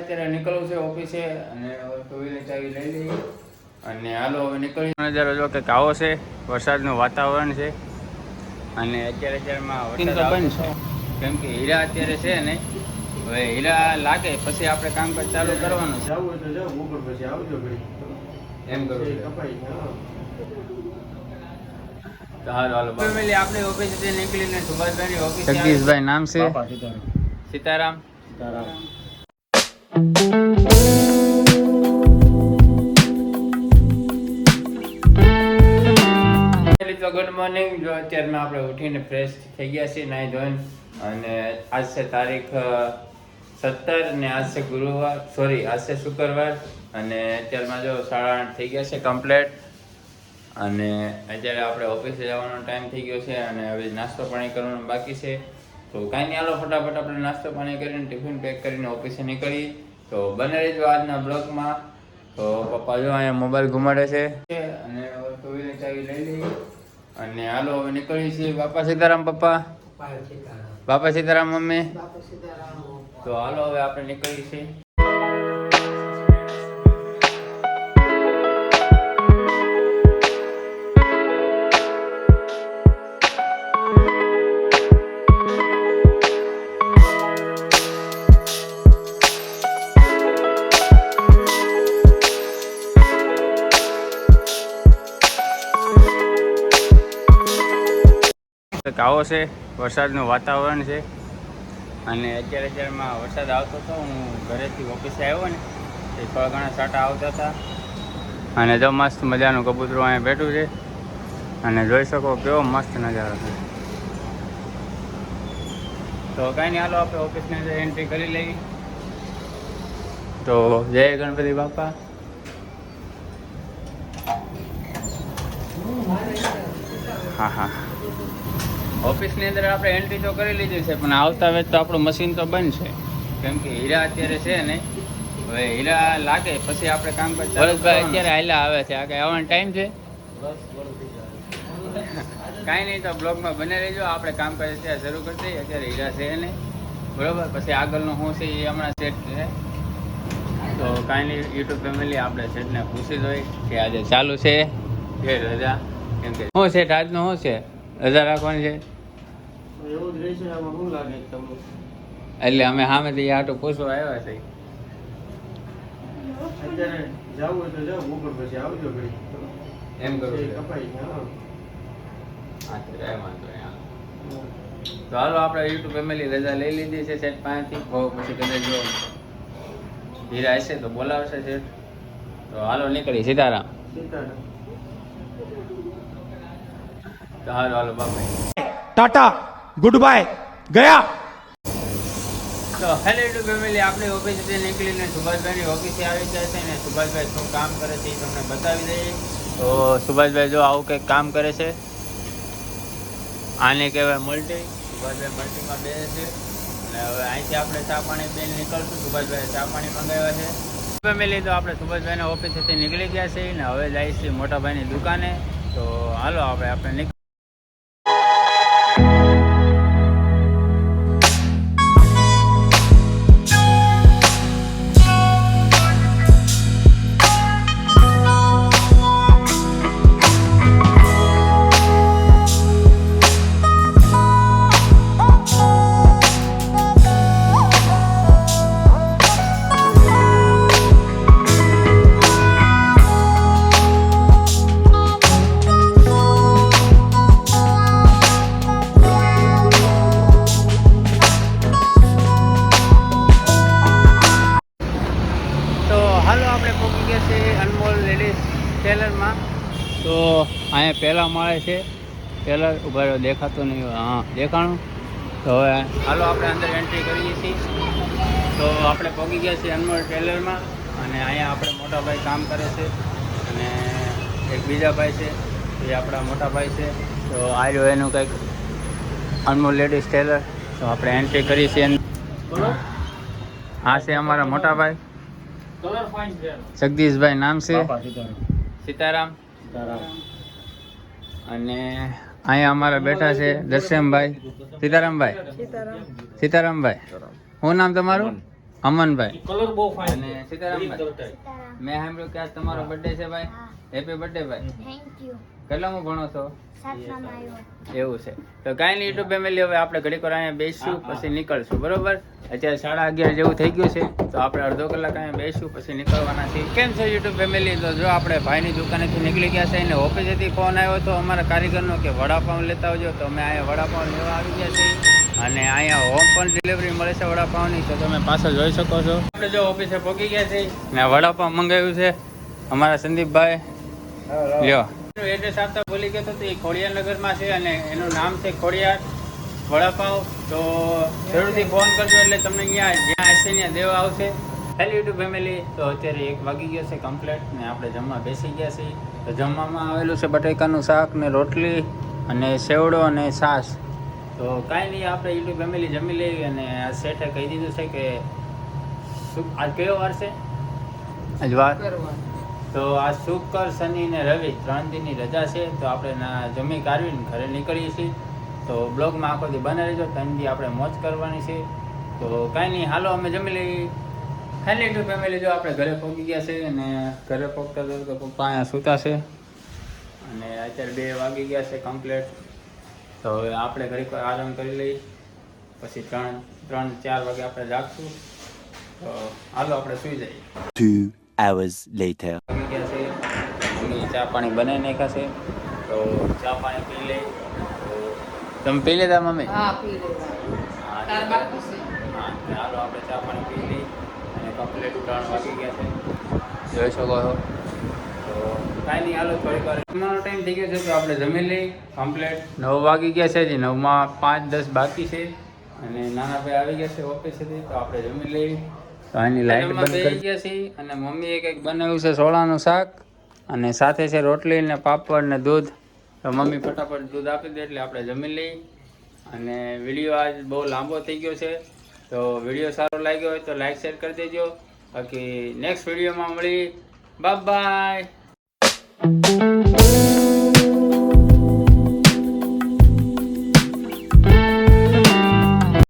અત્યારે નીકળવું છે ઓફિસે અને ટુ વ્હીલર ચાવી લઈ લઈએ. અને હાલો હવે નીકળી નજારો જો કે કાવો છે વરસાદનું વાતાવરણ છે. અને અત્યારે અત્યારમાં વરસાદ છે. કેમ કે હીરા અત્યારે છે ને હવે હીરા લાગે પછી આપણે કામકાજ ચાલુ કરવાનું છે. જાવું તો જાવ બપોર પછી આવજો એમ કરું. કપાઈ આપણી તો હાલો હાલો ફેમિલી આપણે ઓફિસેથી નીકળીને સુભાષભાઈની ઓફિસે જગદીશભાઈ નામ છે? સીતારામ. સીતારામ? સીતારામ. તો ગુડ મોર્નિંગ જો અત્યારમાં આપણે ઉઠીને ફ્રેશ થઈ ગયા છીએ, નાઈ ધોઈને. અને આજ છે તારીખ સત્તર ને આજ છે ગુરુવાર સોરી આજ છે શુક્રવાર. અને અત્યારમાં જો સાડા આઠ થઈ ગયા છે કમ્પ્લેટ અને અત્યારે આપણે ઓફિસે જવાનો ટાઈમ થઈ ગયો છે અને હવે નાસ્તો પાણી કરવાનો બાકી છે. તો કાંઈ નહીં આલો ફટાફટ આપણે નાસ્તો પાણી કરીને ટિફિન પેક કરીને ઓફિસે નીકળીએ. તો બને રહેજો આજના બ્લોગમાં. તો પપ્પા જો અહીંયા મોબાઈલ ઘુમાડે છે. અને ટુ વ્હીલર ચાવી લઈ લઈએ. અને હાલો હવે નીકળીએ છીએ બાપા સીતારામ પપ્પા. બાપા સીતારામ. મમ્મી. તો હાલો હવે આપણે નીકળીએ છીએ. આવો છે, વરસાદનું વાતાવરણ છે. અને અત્યારે અત્યારમાં વરસાદ આવતો હતો, હું ઘરેથી ઓફિસે આવ્યો ને એ થોડા ઘણા સાટા આવતા હતા. અને જો મસ્ત મજાનું કબૂતરું અહીંયા બેઠું છે. અને જોઈ શકો કેવો મસ્ત નજારો છે. તો કાંઈ નહીં, હાલો આપણે ઓફિસની એન્ટ્રી કરી લઈએ. તો જય ગણપતિ બાપા. હા હા. ઓફિસની અંદર આપણે એન્ટ્રી તો કરી લીધી છે પણ આવતા વેત તો આપણું મશીન તો બંધ છે. કેમ કે હીરા અત્યારે છે ને હવે હીરા લાગે પછી આપણે કામ પર વરસભાઈ અત્યારે હાલા આવે છે આ કઈ આવવાનો ટાઈમ છે? કાંઈ નહીં તો બ્લોગમાં બને રહેજો. આપણે કામ કરે ત્યાં શરૂ કરી દઈએ અત્યારે હીરા છે ને. બરોબર પછી આગળનું શું છે એ હમણાં સેટ છે. તો કાંઈ નહીં યુટ્યુબ ફેમિલી આપણે સેટને પૂછી જોઈએ કે આજે ચાલુ છે? કે રજા. કેમ કે શું સેટ આજનું શું છે? રજા રાખવાની છે? એટલે અમે સામે થી આટો પૂછવા આવ્યા છે. એમ તો હાલો. આપણે યુટ્યુબ ફેમિલી રજા લઈ લીધી છે સેટ પાસેથી પછી કદાચ જો ધીરા હશે તો બોલાવશે સેટ. તો હાલો નીકળી. સીતારામ. સીતારામ. હાલો હાલો ટાટા ગુડ બાય ગયા. તો હેલો ટુ ફેમિલી આપણે ઓફિસથી નીકળીને સુભાષભાઈ ઓફિસે આવી જાય છે ને સુભાષભાઈ શું કામ કરે છે એ તમને બતાવી દઈએ. તો સુભાષભાઈ જો આવું કંઈક કામ કરે છે. આને કહેવાય મલ્ટી સુભાષભાઈ મલ્ટીમાં બે છે. અને હવે અહીંથી આપણે ચા પાણી બે નીકળશું. સુભાષભાઈ ચા પાણી મંગાવ્યા છે. ફેમિલી તો આપણે સુભાષભાઈના ઓફિસેથી નીકળી ગયા છીએ ને હવે જાય છીએ મોટાભાઈની દુકાને. તો હાલો આપણે આપણે તો અહીંયા પહેલાં માળે છે. ટેલર ઊભા દેખાતો નહીં હા દેખાણું? તો હવે હાલો આપણે અંદર એન્ટ્રી કરીએ છીએ. તો આપણે પહોંચી ગયા છીએ અનમોલ ટેલરમાં અને અહીંયા આપણે મોટા ભાઈ કામ કરે છે. અને એક બીજા ભાઈ છે એ આપણા મોટા ભાઈ છે. તો આ એનું કંઈક અનમોલ લેડીઝ ટેલર. તો આપણે એન્ટ્રી કરીએ છીએ. હા છે અમારા મોટા ભાઈ. જગદીશભાઈ નામ છે. સીતારામ. અને અહીંયા અમારા બેઠા છે દર્શનભાઈ સીતારામભાઈ. સીતારામભાઈ. શું નામ તમારું? અમનભાઈ. કલર બહુ ફાઇન અને સીતારામભાઈ. મેં સાંભળ્યું કે આજ તમારો બર્થડે છે ભાઈ. હેપી બર્થડે ભાઈ. થેન્ક યુ કેટલામાં ભણો છો? એવું છે. તો કાંઈ નહીં યુટ્યુબ ફેમિલી હવે આપણે ઘડીક વાર અહીંયા બેસીશું પછી નીકળશું બરોબર? અત્યારે સાડા અગિયાર જેવું થઈ ગયું છે તો આપણે અડધો કલાક અહીંયા બેસીશું પછી નીકળવાના છીએ. કેમ છે યુટ્યુબ ફેમિલી તો જો આપણે ભાઈની દુકાનેથી નીકળી ગયા છે એને ઓફિસેથી ફોન આવ્યો તો અમારા કારીગરનો કે વડાપાઉં લેતા આવજો. તો અમે અહીંયા વડાપાઉં લેવા આવી ગયા છીએ અને અહીંયા હોમ પણ ડિલિવરી મળે છે વડાપાઉંની તો તમે પાછળ જોઈ શકો છો. આપણે જો ઓફિસે પહોંચી ગયા છીએ ને વડાપાઉં મંગાવ્યું છે અમારા સંદીપભાઈ. લ્યો. એડ્રેસ આપતા ભૂલી ગયો તો એ ખોડિયાર નગરમાં છે અને એનું નામ છે ખોડિયાર વડાપાવ. તો જરૂરથી ફોન કરજો એટલે તમને અહીંયા જ્યાં હશે ત્યાં દેવા આવશે. હેલો યુટ્યુબ ફેમિલી તો અત્યારે એક વાગી ગયો છે કમ્પ્લેટ ને આપણે જમવા બેસી ગયા છીએ. તો જમવામાં આવેલું છે બટેકાનું શાક ને રોટલી અને સેવડો અને છાશ. તો કાંઈ નહીં, આપણે યુટ્યુબ ફેમિલી જમી લેવી અને આ શેઠે કહી દીધું છે કે શું આજ કયો વાર છે? આજ વાર? તો આ શુક્ર, શનિ ને રવિ ત્રણ દિનની રજા છે, તો આપણે જમી કાઢવીને ઘરે નીકળીએ છીએ. તો બ્લોગમાં આખો દી બને રહેજો દી આપણે મોજ કરવાની છે. તો કાંઈ નહીં, હાલો અમે જમી લઈએ. ફેમિલી ટુ ફેમિલી જો આપણે ઘરે પહોંચી ગયા છે અને ઘરે પહોંચતા તો પપ્પા અહીંયા સૂતા છે. અને અત્યારે બે વાગી ગયા છે કમ્પ્લેટ તો હવે આપણે ઘડીક આરામ કરી લઈ પછી ત્રણ ત્રણ, ચાર વાગે આપણે જાગશું. તો હાલો, આપણે સૂઈ જઈએ. Hours later. આવી ગયા છે ચા પાણી બનાવી નાખ્યા છે. તો ચા પાણી પી લે તો તમે પી લેતા મમ્મી? હા પી લેતા હાલો આપણે ચા પાણી પી લઈ અને કમ્પ્લીટ ત્રણ વાગી ગયા છે. જોઈ શકો છો. તો કાંઈ નહીં હાલો થોડીક વાર. જમવાનો ટાઈમ થઈ ગયો છે તો આપણે જમી લઈ કમ્પ્લીટ નવ વાગી ગયા છે હજી. નવમાં પાંચ દસ બાકી છે. અને નાના ભાઈ આવી ગયા છે ઓફિસેથી તો આપણે જમી લઈ તો આની લાઈટ બંધ કરી ગયા છે અને મમ્મીએ કંઈક બનાવ્યું છે સોળાનું શાક અને સાથે છે રોટલી ને પાપડ ને દૂધ. તો મમ્મી ફટાફટ દૂધ આપી દે એટલે આપણે જમી લઈ અને વીડિયો આજ બહુ લાંબો થઈ ગયો છે. તો વીડિયો સારો લાગ્યો હોય તો લાઈક શેર કરી દેજો. બાકી નેક્સ્ટ વિડીયોમાં મળી બાય